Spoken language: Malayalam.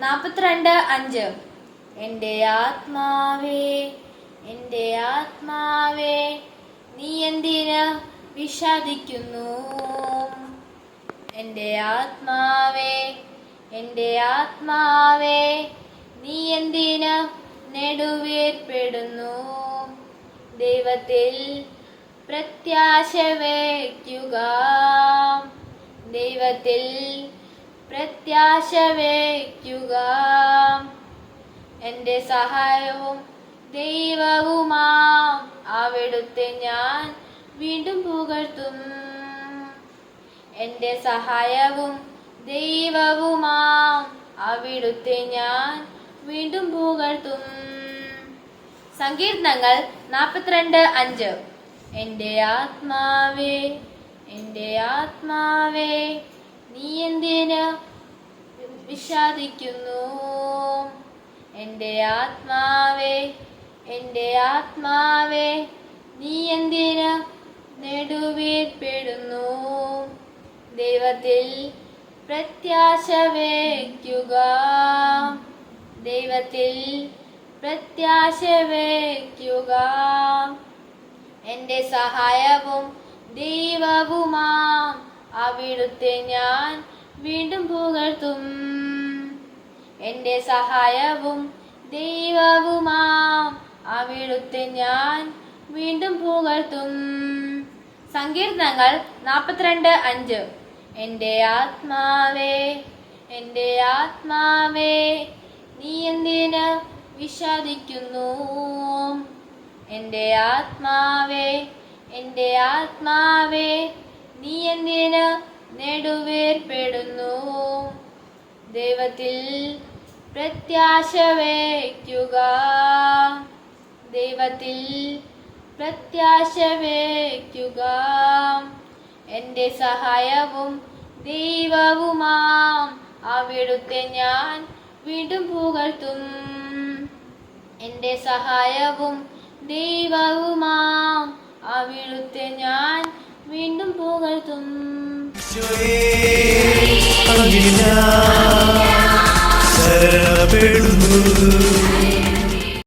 നാപ്പത്തിരണ്ട് അഞ്ച്. എന്റെ ആത്മാവേ എന്റെ ആത്മാവേ നീ എന്തിന് വിഷാദിക്കുന്നു? എന്റെ ആത്മാവേ എന്റെ ആത്മാവേ നീ എന്തിന് നെടുവേർപ്പെടുന്നു? ദൈവത്തിൽ പ്രത്യാശ വയ്ക്കുക. ദൈവത്തിൽ പ്രത്യാശ വയ്ക്കുക എന്റെ സഹായവും ദൈവവുമാം. അവിടുത്തെ ഞാൻ വീണ്ടും പുകഴ്ത്തും. എന്റെ സഹായവും ദൈവവുമാം. അവിടുത്തെ ഞാൻ വീണ്ടും പുകഴ്ത്തും. സങ്കീർത്തനങ്ങൾ നാൽപ്പത്തിരണ്ട് അഞ്ച്. എന്റെ ആത്മാവേ എന്റെ ആത്മാവേ വിഷാദിക്കുന്നു എന്റെ ആത്മാവേ എന്റെ ആത്മാവേ നീ എന്തിന് നെടുവേർപ്പെടുന്നു? ദൈവത്തിൽ പ്രത്യാശ വയ്ക്കുക. ദൈവത്തിൽ പ്രത്യാശ വയ്ക്കുക. എന്റെ സഹായവും ദൈവവുമാം. അവിടുത്തെ ഞാൻ വീണ്ടും പുകഴ്ത്തും. എന്റെ സഹായവും ദൈവവുമാം. അവിടുത്തെ ഞാൻ വീണ്ടും പുകഴ്ത്തും. സങ്കീർത്തനങ്ങൾ നാൽപ്പത്തിരണ്ട് അഞ്ച്. എന്റെ ആത്മാവേ എന്റെ ആത്മാവേ നീ എന്തിന് വിഷാദിക്കുന്നു എന്റെ ആത്മാവേ എന്റെ ആത്മാവേ നീ എന്തിന് നെടുവേർപ്പെടുന്നു? ദൈവത്തിൽ പ്രത്യാശ വയ്ക്കുക ദൈവത്തിൽ പ്രത്യാശ വയ്ക്കുക എന്റെ സഹായവും ദൈവവുമാം. അവിടുത്തെ ഞാൻ വീണ്ടും പുകഴ്ത്തും. എന്റെ സഹായവും ദൈവവുമാം. അവിടുത്തെ ഞാൻ വീണ്ടും പുകഴ്ത്തും. Hallelujah.